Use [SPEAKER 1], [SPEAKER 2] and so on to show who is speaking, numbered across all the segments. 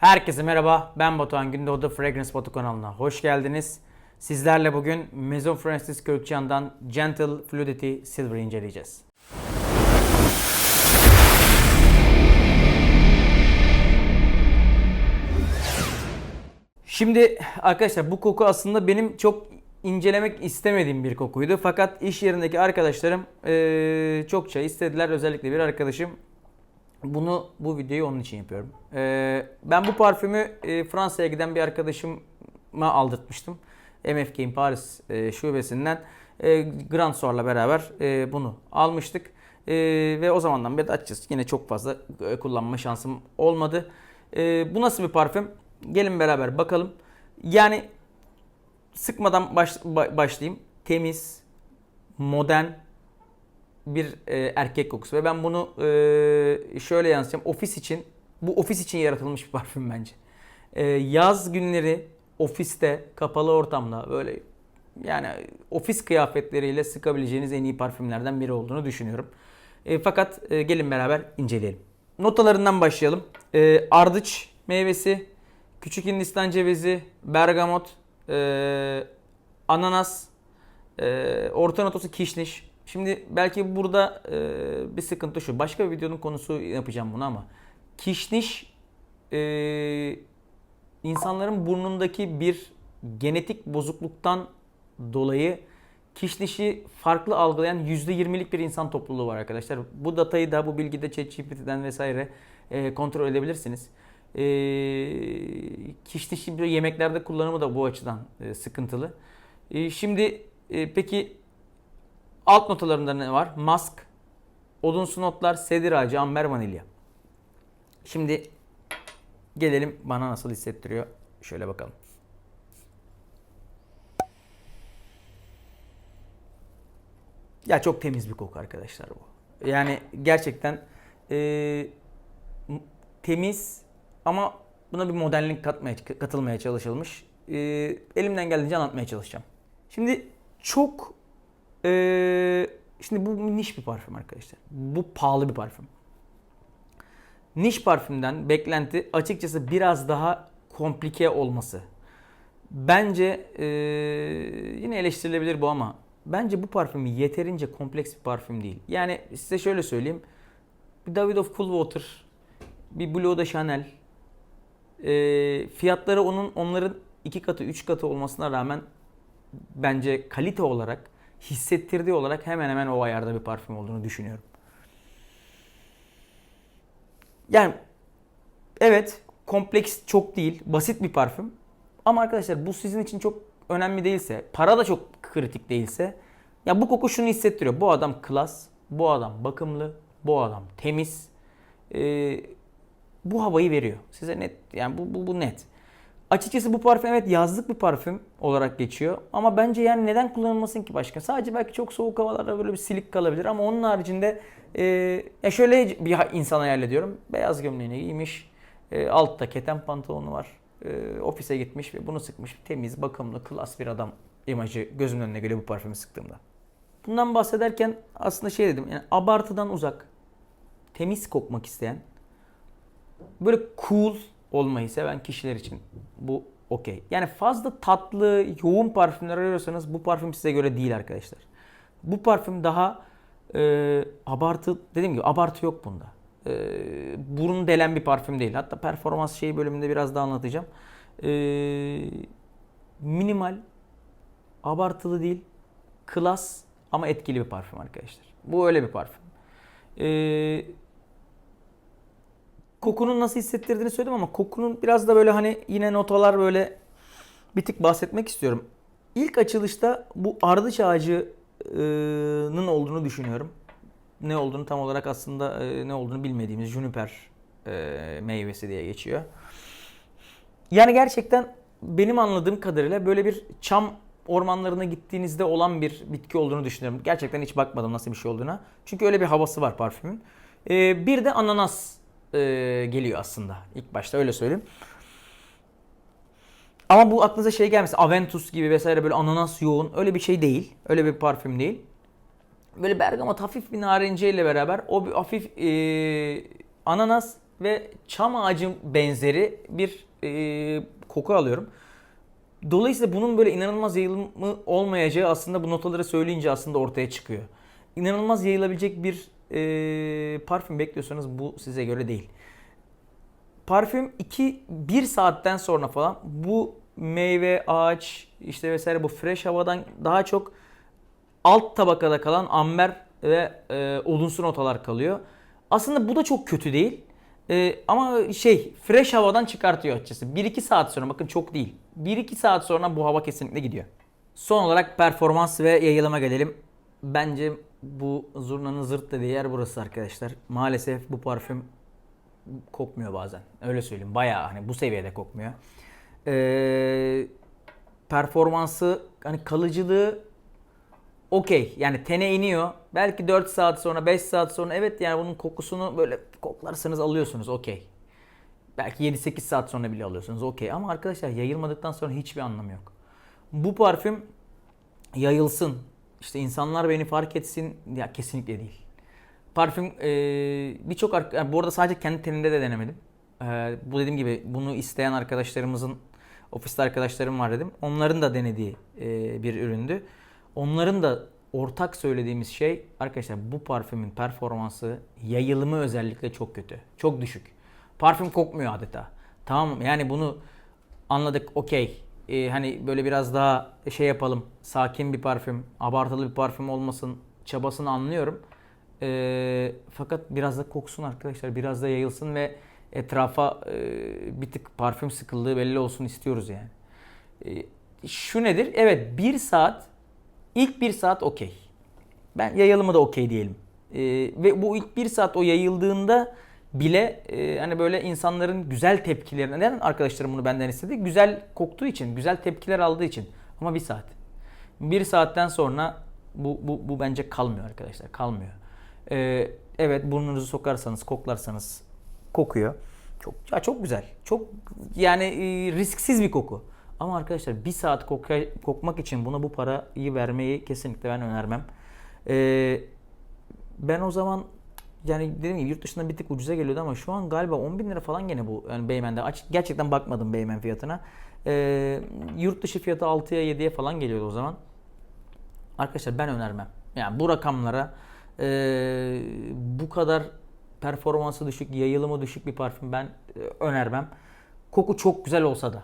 [SPEAKER 1] Herkese merhaba, ben Batuhan Gündoğdu Fragrance Batu kanalına hoş geldiniz. Sizlerle bugün Maison Francis Kökçan'dan Gentle Fluidity Silver inceleyeceğiz. Şimdi arkadaşlar bu koku aslında benim çok incelemek istemediğim bir kokuydu. Fakat iş yerindeki arkadaşlarım eee, çokça istediler. Özellikle bir arkadaşım bunu bu videoyu onun için yapıyorum. Ee, ben bu parfümü e, Fransa'ya giden bir arkadaşıma aldırtmıştım. MFK'in Paris e, şubesinden e, Grand Soir'la beraber e, bunu almıştık. E, ve o zamandan beri açıkçası yine çok fazla e, kullanma şansım olmadı. E, bu nasıl bir parfüm? Gelin beraber bakalım. Yani sıkmadan baş, ba- başlayayım. Temiz, modern, bir e, erkek kokusu ve ben bunu e, şöyle yansıtacağım. Ofis için bu ofis için yaratılmış bir parfüm bence. E, yaz günleri ofiste kapalı ortamda böyle yani ofis kıyafetleriyle sıkabileceğiniz en iyi parfümlerden biri olduğunu düşünüyorum. E, fakat e, gelin beraber inceleyelim. Notalarından başlayalım. E, ardıç meyvesi, küçük hindistan cevizi, bergamot, e, ananas, e, orta notası kişniş. Şimdi belki burada e, bir sıkıntı şu. Başka bir videonun konusu yapacağım bunu ama kişniş e, insanların burnundaki bir genetik bozukluktan dolayı kişnişi farklı algılayan %20'lik bir insan topluluğu var arkadaşlar. Bu datayı da bu bilgide ChatGPT'den vesaire e, kontrol edebilirsiniz. E, kişnişin yemeklerde kullanımı da bu açıdan e, sıkıntılı. E, şimdi e, peki alt notalarında ne var? Mask, odunsu notlar, sedir ağacı, amber, vanilya. Şimdi gelelim bana nasıl hissettiriyor. Şöyle bakalım. Ya çok temiz bir koku arkadaşlar bu. Yani gerçekten e, temiz ama buna bir modernlik katmaya, katılmaya çalışılmış. E, elimden geldiğince anlatmaya çalışacağım. Şimdi çok e, şimdi bu niş bir parfüm arkadaşlar. Bu pahalı bir parfüm. Niş parfümden beklenti açıkçası biraz daha komplike olması. Bence e, yine eleştirilebilir bu ama bence bu parfüm yeterince kompleks bir parfüm değil. Yani size şöyle söyleyeyim. Bir Davidoff Coolwater, bir Blue de Chanel. E, fiyatları onun onların iki katı, üç katı olmasına rağmen bence kalite olarak, hissettirdiği olarak hemen hemen o ayarda bir parfüm olduğunu düşünüyorum. Yani evet kompleks çok değil, basit bir parfüm. Ama arkadaşlar bu sizin için çok önemli değilse, para da çok kritik değilse ya bu koku şunu hissettiriyor. Bu adam klas, bu adam bakımlı, bu adam temiz. Ee, bu havayı veriyor. Size net yani bu, bu, bu net. Açıkçası bu parfüm evet yazlık bir parfüm olarak geçiyor. Ama bence yani neden kullanılmasın ki başka? Sadece belki çok soğuk havalarda böyle bir silik kalabilir ama onun haricinde e, ya şöyle bir insan hayal ediyorum. Beyaz gömleğini giymiş. E, altta keten pantolonu var. E, ofise gitmiş ve bunu sıkmış. Temiz, bakımlı, klas bir adam imajı gözümün önüne geliyor bu parfümü sıktığımda. Bundan bahsederken aslında şey dedim. Yani abartıdan uzak, temiz kokmak isteyen, böyle cool olmayı seven kişiler için bu okey. Yani fazla tatlı, yoğun parfümler arıyorsanız bu parfüm size göre değil arkadaşlar. Bu parfüm daha e, abartı, dediğim gibi abartı yok bunda. E, burun delen bir parfüm değil. Hatta performans şeyi bölümünde biraz daha anlatacağım. E, minimal, abartılı değil, klas ama etkili bir parfüm arkadaşlar. Bu öyle bir parfüm. Eee kokunun nasıl hissettirdiğini söyledim ama kokunun biraz da böyle hani yine notalar böyle bir tık bahsetmek istiyorum. İlk açılışta bu ardıç ağacının olduğunu düşünüyorum. Ne olduğunu tam olarak aslında e, ne olduğunu bilmediğimiz juniper e, meyvesi diye geçiyor. Yani gerçekten benim anladığım kadarıyla böyle bir çam ormanlarına gittiğinizde olan bir bitki olduğunu düşünüyorum. Gerçekten hiç bakmadım nasıl bir şey olduğuna. Çünkü öyle bir havası var parfümün. E, bir de ananas e, geliyor aslında. İlk başta öyle söyleyeyim. Ama bu aklınıza şey gelmesin. Aventus gibi vesaire böyle ananas yoğun. Öyle bir şey değil. Öyle bir parfüm değil. Böyle bergamot hafif bir narenciye ile beraber o bir hafif e, ananas ve çam ağacı benzeri bir e, koku alıyorum. Dolayısıyla bunun böyle inanılmaz yayılımı olmayacağı aslında bu notaları söyleyince aslında ortaya çıkıyor. İnanılmaz yayılabilecek bir e, parfüm bekliyorsanız bu size göre değil. Parfüm 2 1 saatten sonra falan bu meyve, ağaç işte vesaire bu fresh havadan daha çok alt tabakada kalan amber ve e, odunsu notalar kalıyor. Aslında bu da çok kötü değil. E, ama şey fresh havadan çıkartıyor açıkçası. 1-2 saat sonra bakın çok değil. 1-2 saat sonra bu hava kesinlikle gidiyor. Son olarak performans ve yayılıma gelelim. Bence bu zurnanın zırt dediği yer burası arkadaşlar. Maalesef bu parfüm kokmuyor bazen. Öyle söyleyeyim. Bayağı hani bu seviyede kokmuyor. Ee, performansı hani kalıcılığı okey. Yani tene iniyor. Belki 4 saat sonra 5 saat sonra evet yani bunun kokusunu böyle koklarsanız alıyorsunuz okey. Belki 7-8 saat sonra bile alıyorsunuz okey. Ama arkadaşlar yayılmadıktan sonra hiçbir anlamı yok. Bu parfüm yayılsın. İşte insanlar beni fark etsin. Ya kesinlikle değil. Parfüm e, birçok yani bu arada sadece kendi tenimde de denemedim. E, bu dediğim gibi bunu isteyen arkadaşlarımızın ofiste arkadaşlarım var dedim. Onların da denediği e, bir üründü. Onların da ortak söylediğimiz şey arkadaşlar bu parfümün performansı yayılımı özellikle çok kötü. Çok düşük. Parfüm kokmuyor adeta. Tamam? Yani bunu anladık okey. Ee, hani böyle biraz daha şey yapalım. Sakin bir parfüm, abartılı bir parfüm olmasın çabasını anlıyorum. Ee, fakat biraz da koksun arkadaşlar. Biraz da yayılsın ve etrafa e, bir tık parfüm sıkıldığı belli olsun istiyoruz yani. Ee, şu nedir? Evet bir saat ilk bir saat okey. Ben yayılımı da okey diyelim. Ee, ve bu ilk bir saat o yayıldığında bile e, hani böyle insanların güzel tepkilerine neden arkadaşlarım bunu benden istedi? Güzel koktuğu için, güzel tepkiler aldığı için. Ama bir saat. Bir saatten sonra bu, bu, bu bence kalmıyor arkadaşlar. Kalmıyor. Ee, evet burnunuzu sokarsanız, koklarsanız kokuyor. Çok ya çok güzel. Çok yani e, risksiz bir koku. Ama arkadaşlar bir saat koka- kokmak için buna bu parayı vermeyi kesinlikle ben önermem. Ee, ben o zaman yani dediğim gibi yurt dışında bir tık ucuza geliyordu ama şu an galiba 10 bin lira falan gene bu yani Beymen'de. Aç, gerçekten bakmadım Beymen fiyatına. Ee, yurt dışı fiyatı 6'ya 7'ye falan geliyordu o zaman. Arkadaşlar ben önermem. Yani bu rakamlara e, bu kadar performansı düşük, yayılımı düşük bir parfüm ben e, önermem. Koku çok güzel olsa da.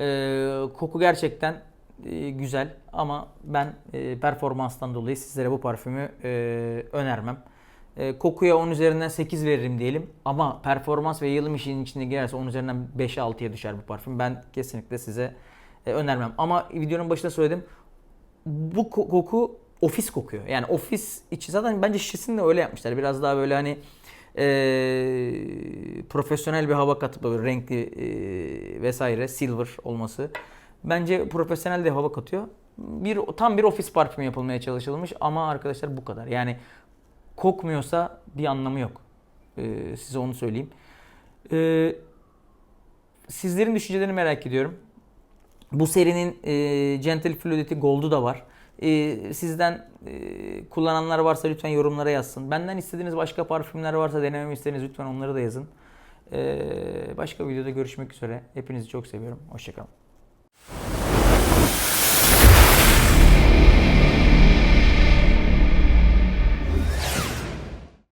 [SPEAKER 1] E, koku gerçekten e, güzel ama ben e, performanstan dolayı sizlere bu parfümü e, önermem. E, kokuya 10 üzerinden 8 veririm diyelim ama performans ve yayılım işinin içine girerse 10 üzerinden 5'e 6'ya düşer bu parfüm. Ben kesinlikle size e, önermem. Ama videonun başında söyledim bu ko- koku ofis kokuyor. Yani ofis içi zaten bence şişesini de öyle yapmışlar. Biraz daha böyle hani eee, profesyonel bir hava katıp böyle renkli eee, vesaire silver olması. Bence profesyonel de hava katıyor. Bir tam bir ofis parfümü yapılmaya çalışılmış ama arkadaşlar bu kadar. Yani kokmuyorsa bir anlamı yok. Eee, size onu söyleyeyim. Eee, sizlerin düşüncelerini merak ediyorum. Bu serinin e, Gentle Fluidity Gold'u da var. E, sizden e, kullananlar varsa lütfen yorumlara yazsın. Benden istediğiniz başka parfümler varsa denememi istediğiniz lütfen onları da yazın. E, başka videoda görüşmek üzere. Hepinizi çok seviyorum. Hoşçakalın.